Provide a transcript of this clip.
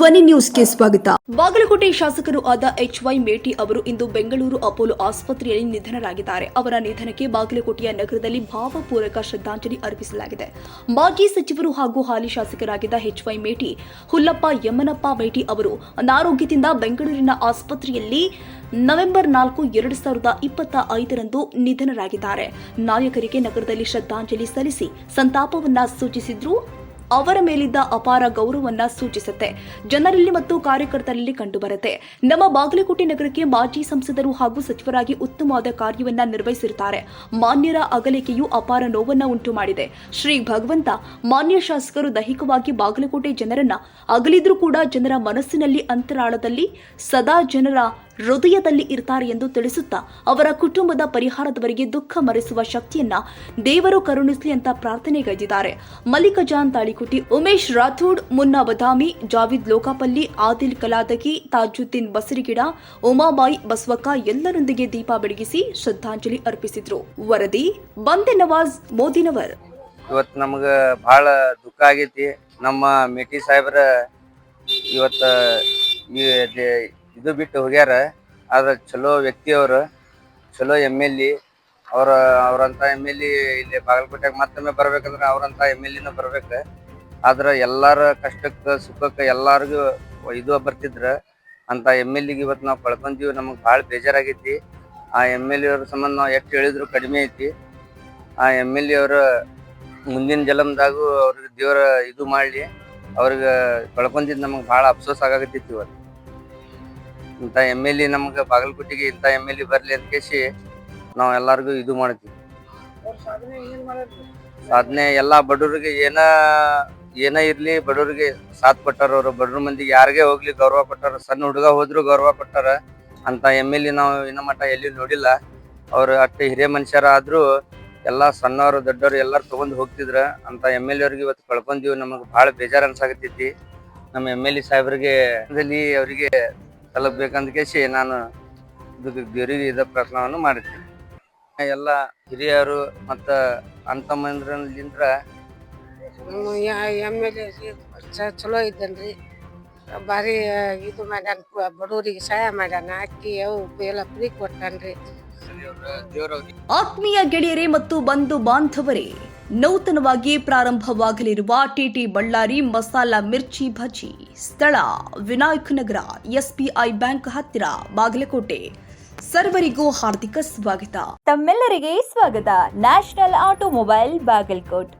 ಧ್ವನಿ ನ್ಯೂಸ್ಗೆ ಸ್ವಾಗತ. ಬಾಗಲಕೋಟೆ ಶಾಸಕರು ಆದ ಎಚ್ ವೈ ಮೇಟಿ ಅವರು ಇಂದು ಬೆಂಗಳೂರು ಅಪೋಲೋ ಆಸ್ಪತ್ರೆಯಲ್ಲಿ ನಿಧನರಾಗಿದ್ದಾರೆ. ಅವರ ನಿಧನಕ್ಕೆ ಬಾಗಲಕೋಟೆಯ ನಗರದಲ್ಲಿ ಭಾವಪೂರ್ವಕ ಶ್ರದ್ಧಾಂಜಲಿ ಅರ್ಪಿಸಲಾಗಿದೆ. ಮಾಜಿ ಸಚಿವರು ಹಾಗೂ ಹಾಲಿ ಶಾಸಕರಾಗಿದ್ದ ಎಚ್ ವೈ ಮೇಟಿ, ಹುಲ್ಲಪ್ಪ ಯಮನಪ್ಪ ಮೇಟಿ ಅವರು ಅನಾರೋಗ್ಯದಿಂದ ಬೆಂಗಳೂರಿನ ಆಸ್ಪತ್ರೆಯಲ್ಲಿ ನವೆಂಬರ್ ನಾಲ್ಕು, ಎರಡು ಸಾವಿರದ ಇಪ್ಪತ್ತ ಐದರಂದು ನಿಧನರಾಗಿದ್ದಾರೆ. ನಾಯಕರಿಗೆ ನಗರದಲ್ಲಿ ಶ್ರದ್ಧಾಂಜಲಿ ಸಲ್ಲಿಸಿ ಸಂತಾಪವನ್ನ ಸೂಚಿಸಿದ್ರು ಅವರ ಮೇಲಿದ್ದ ಅಪಾರ ಗೌರವವನ್ನ ಸೂಚಿಸುತ್ತೆ. ಜನರಲ್ಲಿ ಮತ್ತು ಕಾರ್ಯಕರ್ತರಲ್ಲಿ ಕಂಡುಬರುತ್ತೆ. ನಮ್ಮ ಬಾಗಲಕೋಟೆ ನಗರಕ್ಕೆ ಮಾಜಿ ಸಂಸದರು ಹಾಗೂ ಸಚಿವರಾಗಿ ಉತ್ತಮವಾದ ಕಾರ್ಯವನ್ನ ನಿರ್ವಹಿಸಿರುತ್ತಾರೆ. ಮಾನ್ಯರ ಅಗಲಿಕೆಯು ಅಪಾರ ನೋವನ್ನ ಉಂಟು ಮಾಡಿದೆ. ಶ್ರೀ ಭಗವಂತ, ಮಾನ್ಯ ಶಾಸಕರು ದೈಹಿಕವಾಗಿ ಬಾಗಲಕೋಟೆ ಜನರನ್ನ ಅಗಲಿದ್ರೂ ಕೂಡ ಜನರ ಮನಸ್ಸಿನಲ್ಲಿ, ಅಂತರಾಳದಲ್ಲಿ ಸದಾ ಜನರ ಹೃದಯದಲ್ಲಿ ಇರ್ತಾರೆ ಎಂದು ತಿಳಿಸುತ್ತಾ ಅವರ ಕುಟುಂಬದ ಪರಿಹಾರದವರಿಗೆ ದುಃಖ ಮರೆಸುವ ಶಕ್ತಿಯನ್ನ ದೇವರು ಕರುಣಿಸಲಿ ಅಂತ ಪ್ರಾರ್ಥನೆಗೈದಿದ್ದಾರೆ ಮಲ್ಲಿಕಜಾನ್ ತಾಳಿಕುಟಿ, ಉಮೇಶ್ ರಾಥೋಡ್, ಮುನ್ನಾ ಬದಾಮಿ ಜಾವಿದ್ ಲೋಕಾಪಲ್ಲಿ, ಆದಿಲ್ ಕಲಾದಗಿ, ತಾಜುದ್ದೀನ್ ಬಸರಿಗಿಡ, ಉಮಾಬಾಯಿ ಬಸವಕ್ಕ ಎಲ್ಲರೊಂದಿಗೆ ದೀಪ ಬೆಳಗಿಸಿ ಶ್ರದ್ಧಾಂಜಲಿ ಅರ್ಪಿಸಿದ್ರು. ವರದಿ, ಬಂದೆ ನವಾಜ್, ಮೋದಿನವರ್. ಇವತ್ತು ನಮ್ಗೆ ಭಾಳ ದುಃಖ ಆಗೈತಿ. ನಮ್ಮ ಮೇಟಿ ಸಾಹೇಬರ ಇವತ್ತ ಇದು ಬಿಟ್ಟು ಹೋಗ್ಯಾರ. ಆದ್ರೆ ಚಲೋ ವ್ಯಕ್ತಿ ಅವರು, ಚಲೋ ಎಂ ಎಲ್ ಎ ಅವ್ರ, ಅವ್ರಂತ ಎಂ ಎಲ್ ಎ ಇಲ್ಲಿ ಬಾಗಲಕೋಟೆಗೆ ಮತ್ತೊಮ್ಮೆ ಬರ್ಬೇಕಂದ್ರೆ ಅವ್ರಂತ ಎಂ ಎಲ್ ಎನೂ ಬರ್ಬೇಕು. ಆದ್ರೆ ಎಲ್ಲಾರ ಕಷ್ಟಕ್ಕೆ, ಸುಖಕ್ಕೆ ಎಲ್ಲಾರ್ಗು ಇದು ಬರ್ತಿದ್ರ. ಅಂತ ಎಂ ಎಲ್ ಎಗೆ ಇವತ್ತು ನಾವು ಕಳ್ಕೊಂತೀವಿ ನಮಗೆ ಭಾಳ ಬೇಜಾರಾಗೈತಿ. ಆ ಎಂ ಎಲ್ ಎ ಅವ್ರ ಸಂಬಂಧ ನಾವು ಎಷ್ಟು ಹೇಳಿದ್ರು ಕಡಿಮೆ ಐತಿ. ಆ ಎಂ ಎಲ್ ಎ ಅವ್ರ ಮುಂದಿನ ಜನ್ಮದಾಗೂ ಅವ್ರಿಗೆ ದೇವರ ಇದು ಮಾಡ್ಲಿ. ಅವ್ರಿಗೆ ಕಳ್ಕೊಂತಿದ್ ನಮಗೆ ಭಾಳ ಅಫ್ಸೋಸ್ ಆಗಕತ್ತಿತ್ತು ಇವತ್ತು ಇಂಥ ಎಂ ಎಲ್ ಎ ನಮ್ಗೆ ಬಾಗಲಕೋಟೆಗೆ ಇಂಥ ಎಂ ಎಲ್ ಎ ಬರಲಿ ಅಂತ ಕೇಸಿ ನಾವು ಎಲ್ಲಾರ್ಗು ಇದು ಮಾಡ್ತೀವಿ. ಸಾಧನೆ ಎಲ್ಲ ಬಡವ್ರಿಗೆ ಏನ ಏನ ಇರ್ಲಿ ಬಡವ್ರಿಗೆ ಸಾಥ್ ಕೊಟ್ಟಾರ ಅವರು. ಬಡವ್ರ ಮಂದಿಗೆ ಯಾರಿಗೆ ಹೋಗ್ಲಿ ಗೌರವ ಕೊಟ್ಟಾರ. ಸಣ್ಣ ಹುಡುಗ ಹೋದ್ರು ಗೌರವ ಕೊಟ್ಟಾರ. ಅಂತ ಎಂ ಎಲ್ ಎ ನಾವು ಇನ್ನ ಮಟ್ಟ ಎಲ್ಲಿ ನೋಡಿಲ್ಲ. ಅವ್ರು ಅಷ್ಟು ಹಿರಿಯ ಮನುಷ್ಯರ ಆದ್ರೂ ಎಲ್ಲಾ ಸಣ್ಣವರು ದೊಡ್ಡವರು ಎಲ್ಲಾರು ತಗೊಂಡ್ ಹೋಗ್ತಿದ್ರ. ಅಂತ ಎಂ ಎಲ್ ಎ ಅವ್ರಿಗೆ ಇವತ್ತು ಕಳ್ಕೊಂತೀವಿ ನಮಗೆ ಭಾಳ ಬೇಜಾರು ಅನ್ಸಾಕತ್ತೈತಿ. ನಮ್ಮ ಎಂ ಎಲ್ ಎ ಸಾಹೇಬ್ರಿಗೆ ಅವರಿಗೆ ತಲುಪ್ಬೇಕಂತ ಕೇಸಿ ನಾನು ಇದಕ್ಕೆ ದೇವರಿಗೆ ಇದ ಪ್ರಯತ್ನವನ್ನು ಮಾಡಿದ್ದೀನಿ. ಎಲ್ಲ ಹಿರಿಯರು ಮತ್ತು ಅಂತಮ್ಮಂದ್ರಲಿಂದ್ರ ಎಂ ಎಲ್ ಎ ಚಲೋ ಇದ್ದನ್ರಿ. ಭಾರಿ ಇದು ಮಾಡ್ಯಾನ ಬಡವರಿಗೆ ಸಹಾಯ ಮಾಡ್ಯಾನ. ಅಕ್ಕಿ, ಅವು, ಎಲ್ಲ ಫ್ರೀ ಕೊಟ್ಟಾನ್ರಿ. ಆತ್ಮೀಯ ಗೆಳೆಯರೇ ಮತ್ತು ಬಂಧು ಬಾಂಧವರೇ, ನೂತನವಾಗಿ ಪ್ರಾರಂಭವಾಗಲಿರುವ ಟಿಟಿ ಬಳ್ಳಾರಿ ಮಸಾಲಾ ಮಿರ್ಚಿ ಭಜಿ, ಸ್ಥಳ ವಿನಾಯಕ್ ನಗರ ಎಸ್ಬಿಐ ಬ್ಯಾಂಕ್ ಹತ್ತಿರ, ಬಾಗಲಕೋಟೆ. ಸರ್ವರಿಗೂ ಹಾರ್ದಿಕ ಸ್ವಾಗತ. ತಮ್ಮೆಲ್ಲರಿಗೆ ಸ್ವಾಗತ. National automobile Bagalkot.